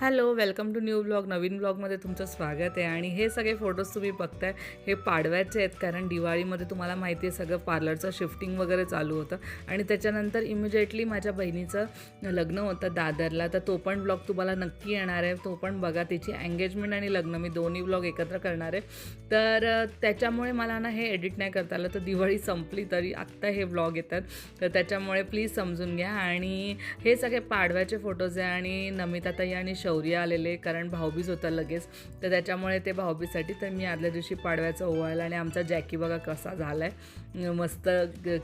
Hello welcome to new blog. नवीन ब्लॉगमध्ये तुमचं स्वागत आहे. आणि हे सगळे फोटोज तुम्ही बघताय हे पाडव्याचे आहेत कारण दिवाळीमध्ये तुम्हाला माहिती आहे सगळं पार्लरचं शिफ्टिंग वगैरे चालू होतं. आणि त्याच्यानंतर इमिजिएटली माझ्या बहिणीचं लग्न होतं दादरला. तर तो पण ब्लॉग तुम्हाला नक्की येणार आहे. तो पण बघा तिची एंगेजमेंट आणि लग्न मी दोन्ही ब्लॉग एकत्र करणार आहे. तर त्याच्यामुळे मला ना हे एडिट नाही करता आलं. तर दिवाळी संपली तरी आत्ता हे ब्लॉग येतात. तर त्याच्यामुळे प्लीज समजून घ्या. आणि हे सगळे पाडव्याचे फोटोज आहे. आणि नमिताताई आणि शौर्य आलेले कारण भाऊबीज होता लगेच. तर त्याच्यामुळे ते भाऊबीजसाठी तर मी आदल्या दिवशी पाडव्याचं ओवाळलं आणि आमचा जॅकी बघा कसा झाला आहे मस्त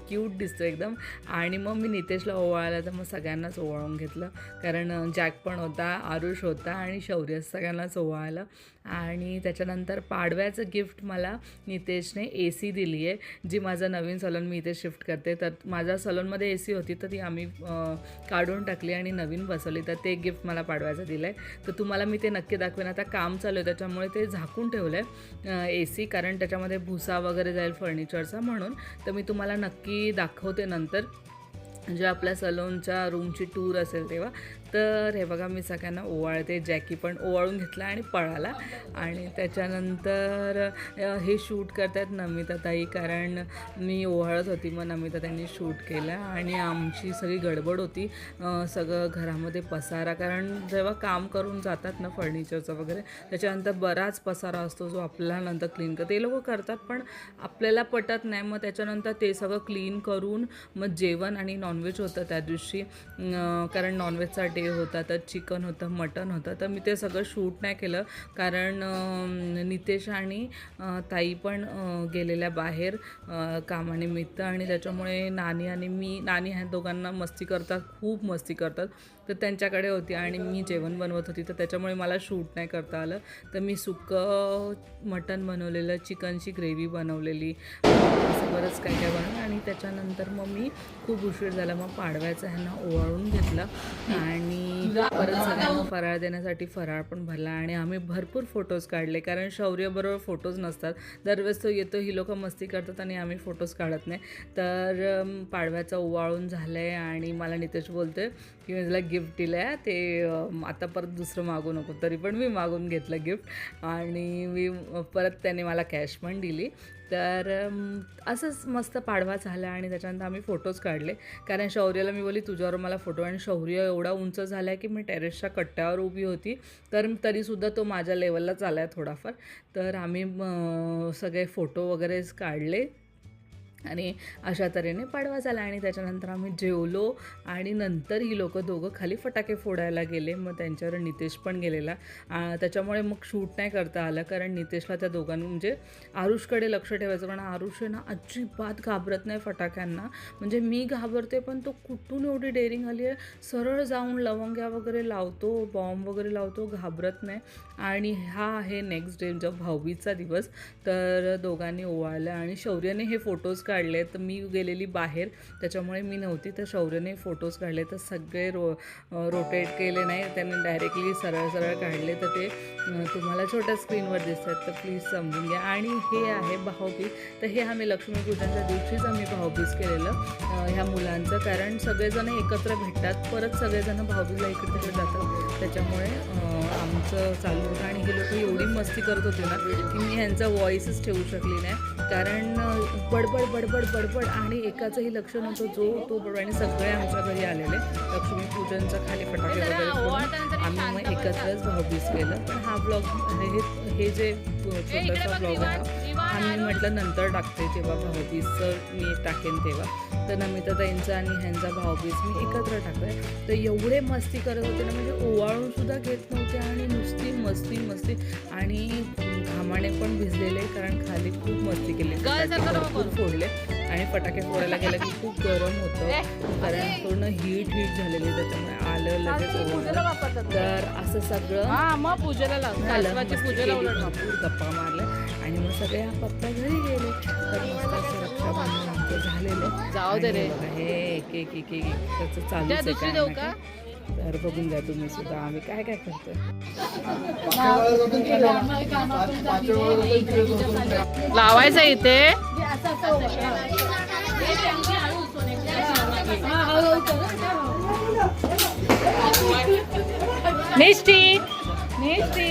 क्यूट दिसतो एकदम. आणि मग मी नितेशला ओवाळलं तर मग सगळ्यांनाच ओवाळून घेतलं. कारण जॅक पण होता आरुष होता आणि शौर्य सगळ्यांनाच ओवाळलं. आणि त्याच्यानंतर पाडव्याचं गिफ्ट मला नितेशने ए सी दिली आहे जी माझं नवीन सलून मी इथे शिफ्ट करते. तर माझ्या सलूनमध्ये ए सी होती तर ती आम्ही काढून टाकली आणि नवीन बसवली. तर ते गिफ्ट मला पाडव्याचं दिलं आहे तर तुम्हाला मी ते नक्की दाखवेन. आता काम चालू आहे त्याच्यामुळे ते झाकून ठेवलं आहे ए सी कारण त्याच्यामध्ये भुसा वगैरे जाईल फर्निचरचा म्हणून. तर मी तुम्हाला नक्की दाखवते नंतर. जे आपल्या सलोनच्या रूमची टूर असेल तेव्हा तर हे बघा मी सगळ्यांना ओवाळते. जॅकी पण ओवाळून घेतला आणि पळाला. आणि त्याच्यानंतर हे शूट करतायत नमिताताई कारण मी ओवाळत होती मग नमिताताईंनी शूट केलं आणि आमची सगळी गडबड होती. सगळं घरामध्ये पसारा कारण जेव्हा काम करून जातात ना फर्निचरचं वगैरे त्याच्यानंतर बराच पसारा असतो जो आपल्याला नंतर क्लीन कर ते लोक करतात पण आपल्याला पटत नाही. मग त्याच्यानंतर ते सगळं क्लीन करून मग जेवण आणि नॉनव्हेज होतं त्या दिवशी. कारण नॉनव्हेजचा डे होता तर चिकन होतं मटन होतं. तर मी ते सगळं शूट नाही केलं. कारण नितेश आणि ताई पण गेलेल्या बाहेर कामानिमित्त. आणि त्याच्यामुळे नानी आणि मी नानी ह्या दोघांना मस्ती करतात खूप मस्ती करतात. तर त्यांच्याकडे होती आणि मी जेवण बनवत होती. तर त्याच्यामुळे मला शूट नाही करता आलं. तर मी सुकं मटण बनवलेलं चिकनची ग्रेव्ही बनवलेली असं बरंच काय काय बनवलं. आणि त्याच्यानंतर मग मी खूप उशीर झाला. मग पाडव्याचं ह्यांना ओवाळून घेतलं. आणि परत सगळ्यांना फराळ देण्यासाठी फराळ पण भरला. आणि आम्ही भरपूर फोटोज काढले. कारण शौर्यबरोबर फोटोज नसतात. दरवेळेस तो येतो ही लोकं मस्ती करतात आणि आम्ही फोटोज काढत नाही. तर पाडव्याचं ओवाळून झालं आहे आणि मला नितेश बोलते की मी तुला गिफ्ट दिलं आहे ते आता परत दुसरं मागू नको तरी पण मी मागून घेतलं गिफ्ट आणि मी परत त्याने मला कॅश पण दिली. तर असंच मस्त पाडवा झाला आणि त्याच्यानंतर आम्ही फोटोज काढले. कारण शौर्याला मी बोली तुझ्यावर मला फोटो आणि शौर्य एवढा उंच झाला आहे की मी टेरेसच्या कट्ट्यावर उभी होती. तर तरीसुद्धा तो माझ्या लेवललाच आला आहे थोडाफार. तर आम्ही सगळे फोटो वगैरे काढले. आणि अशा तऱ्हेने पाडवा झाला आणि त्याच्यानंतर आम्ही जेवलो आणि नंतर ही लोकं दोघं खाली फटाके फोडायला गेले. मग त्यांच्यावर नितेश पण गेलेला. त्याच्यामुळे मग शूट नाही करता आलं कारण नितेशला त्या दोघांनी म्हणजे आरुषकडे लक्ष ठेवायचं. कारण आरुष ना अजिबात घाबरत नाही फटाक्यांना. म्हणजे मी घाबरते पण तो कुठून एवढी डेअरिंग आली आहे? सरळ जाऊन लवंग्या वगैरे लावतो बॉम्ब वगैरे लावतो घाबरत नाही. आणि हा आहे नेक्स्ट डे जो भाऊबीजचा दिवस. तर दोघांनी ओवाळलं आणि शौर्याने हे फोटोज काढले तर मी गेलेली बाहेर. त्याच्यामुळे मी नव्हती. तर शौर्याने फोटोज काढले. तर सगळे रो रोटेट केले नाही. त्याने डायरेक्टली सरळ सरळ काढले. तर ते तुम्हाला छोट्या स्क्रीनवर दिसतात. तर प्लीज समजून घ्या. आणि हे आहे भाऊबीज. तर हे आम्ही लक्ष्मीपूजनच्या दिवशीच आम्ही भाऊबीज केलेलं ह्या मुलांचं. कारण सगळेजण एकत्र भेटतात. परत सगळेजण भाऊबीजला इकडे तिकडे जातात. त्याच्यामुळे आमचं चालू होतं. आणि हे लोक एवढी मस्ती करत होते ना की मी ह्यांचा व्हॉईसच ठेवू शकली नाही. कारण बडबड बडबड बडबड आणि एकाचंही लक्ष नव्हतं. जो तो बडबड आणि सगळे आमच्या घरी आलेले. लक्ष्मीपूजनचं खाली फटाके वगैरे आम्ही मग एकत्रच भाऊबीज केलं. पण हा ब्लॉग हे हे जे छोटासा ब्लॉग आहे हा आम्ही म्हटलं नंतर टाकते तेव्हा भाऊबीजचं मी टाकेन तेव्हा. तर नमिताताईंचं आणि ह्यांचा भाऊबीज मी एकत्र टाकलं तर एवढे मस्ती करत होते ना म्हणजे ओवाळून सुद्धा घेत नव्हते आणि नुसती मस्ती मस्ती आणि घामाने पण भिजलेले कारण खाली खूप मस्ती केली. भरपूर फोडले आणि फटाके फोडायला गेलं की खूप गरम होतं. कारण पूर्ण हीट हीट झालेली त्याच्यामुळे आलं लगेच तर असं सगळं हा पूजेला पूजेला गप्पा मारल्या. आणि मग सगळे आपापल्या घरी गेले. तर मस्त असं रक्षाबंधन आमचं झालेलं. जाऊ दे रे. हे एक एक एक त्याचं चालूच आहे का. तर बघून घ्या तुम्ही सुद्धा आम्ही काय काय करतोय. लावायचं इथे. नेस्टी नेस्टी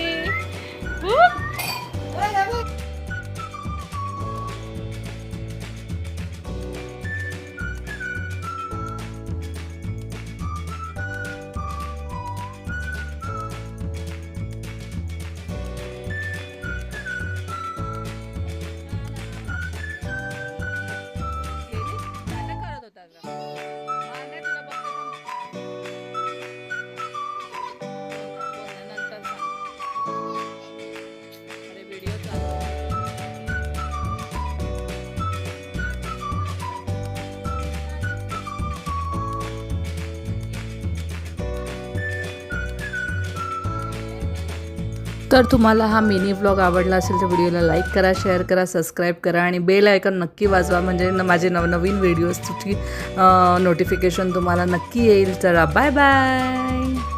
तर तुम्हाला हा मिनी व्लॉग आवडला असेल तर व्हिडिओला लाईक करा शेअर करा सबस्क्राईब करा आणि बेल आयकॉन नक्की वाजवा. म्हणजे न माझे नवनवीन व्हिडिओजची नोटिफिकेशन तुम्हाला नक्की येईल. चला बाय बाय